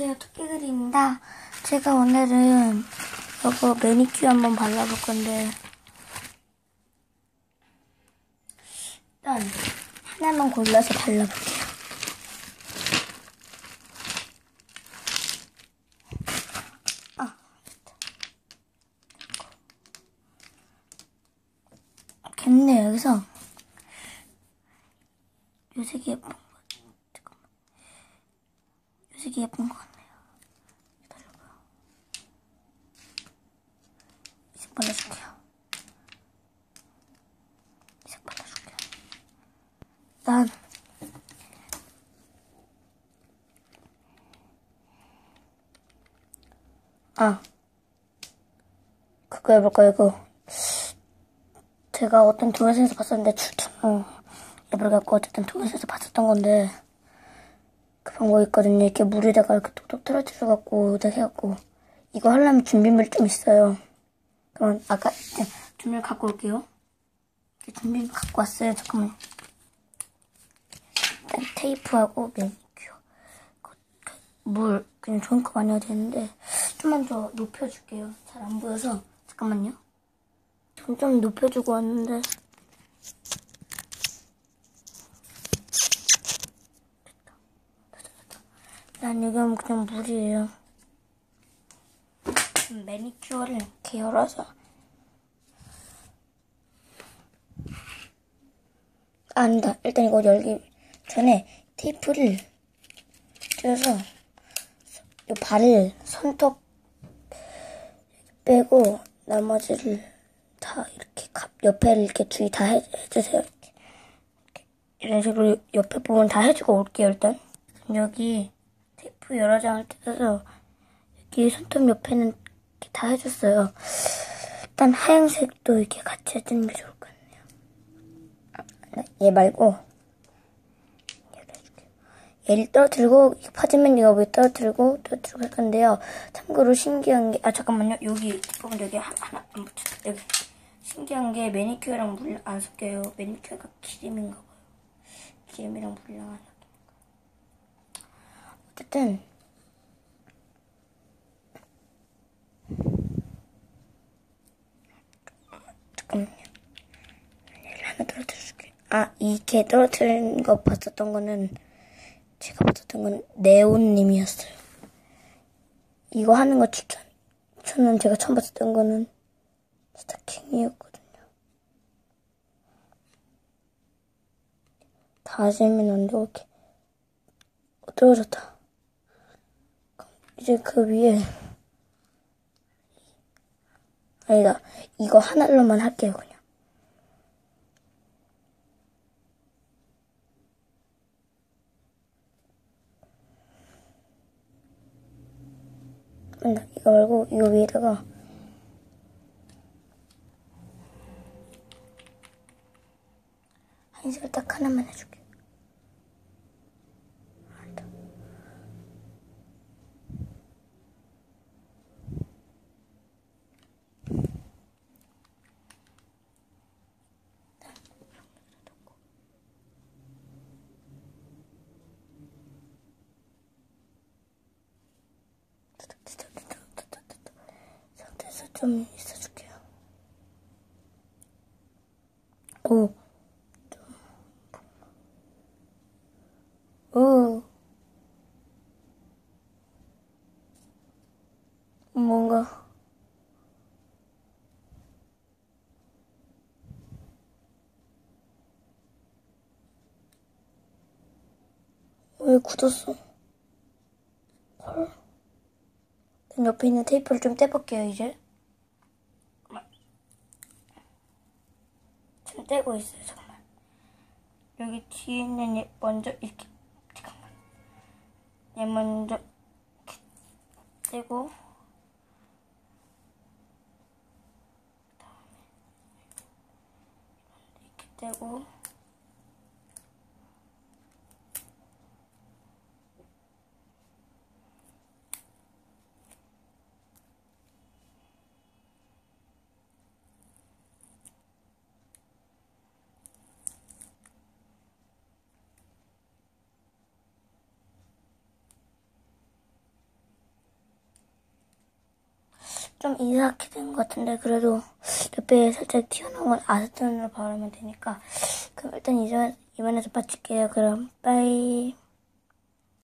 안녕하세요. 토끼그리입니다. 제가 오늘은 이거 매니큐어 한번 발라볼 건데 일단 하나만 골라서 발라볼게요. 아, 됐네 여기서 요 색이 예쁜 거 잠깐만 요 색이 예쁜 것 같네요. 기다려봐요 이색 발라줄게요. 이색 발라줄게요. 난 아, 그거 해볼까요, 이거? 제가 어떤 동영상에서 봤었는데, 추천, 어, 모르겠고, 어쨌든 동영상에서 봤었던 건데, 그런 거 있거든요. 이렇게 물에다가 이렇게 톡톡 떨어뜨려갖고, 해갖고, 이거 하려면 준비물 좀 있어요. 그럼, 아까, 준비물 갖고 올게요. 준비물 갖고 왔어요. 잠깐만요. 일단 테이프하고 매니큐어. 그, 그, 물, 그냥 좋은 거 많이 되는데, 좀만 더 높여줄게요. 잘 안 보여서. 잠깐만요. 좀, 좀 높여주고 왔는데. 난 이건 그냥 물이에요. 매니큐어를 이렇게 열어서. 아, 아니다. 일단 이거 열기 전에 테이프를 떼서 이 발을 손톱 빼고 나머지를 다 이렇게 갑 옆에를 이렇게 주의 다 해, 해주세요. 이렇게. 이런 식으로 옆에 부분 다 해주고 올게요 일단. 여기 테이프 여러 장을 뜯어서 여기 손톱 옆에는 이렇게 다 해줬어요. 일단 하얀색도 이렇게 같이 해주는 게 좋을 것 같네요. 아, 얘 말고 얘를 떨어뜨리고 이거 파지면 이거 왜 떨어뜨리고 떨어뜨리고 할 건데요. 참고로 신기한 게 아 잠깐만요. 여기 뒷부분 여기 하나, 하나 안 붙였다. 여기 신기한 게 매니큐어랑 물안 섞여요. 매니큐어가 기름인가 봐요. 기름이랑 안섞 어쨌든 잠깐만요. 하나 떨어뜨려줄게요. 아, 이게 떨어뜨린 거 봤었던 거는 제가 봤었던 건 네온님이었어요. 이거 하는 거 추천. 저는 제가 처음 봤었던 거는 스타킹이었거든요. 다 하시면 안 되고 이렇게 어, 떨어졌다. 이제 그 위에 아니다. 이거 하나로만 할게요 그냥. 아니다. 이거 말고 이거 위에다가 한색을 딱 하나만 해줄게. 아니다. 상태에서 좀 있어줄게요. 오, 좀, 오, 뭔가, 왜 굳었어? 헐. 옆에 있는 테이프를 좀 떼볼게요, 이제. 지금 떼고 있어요, 잠깐만. 여기 뒤에 있는 얘 먼저 이렇게, 잠깐만. 얘 먼저 이렇게 떼고. 이렇게 떼고. 좀 이상하게 된 것 같은데 그래도 옆에 살짝 튀어나온 건 아세톤으로 바르면 되니까 그럼 일단 이전, 이번에서 마칠게요. 그럼 빠이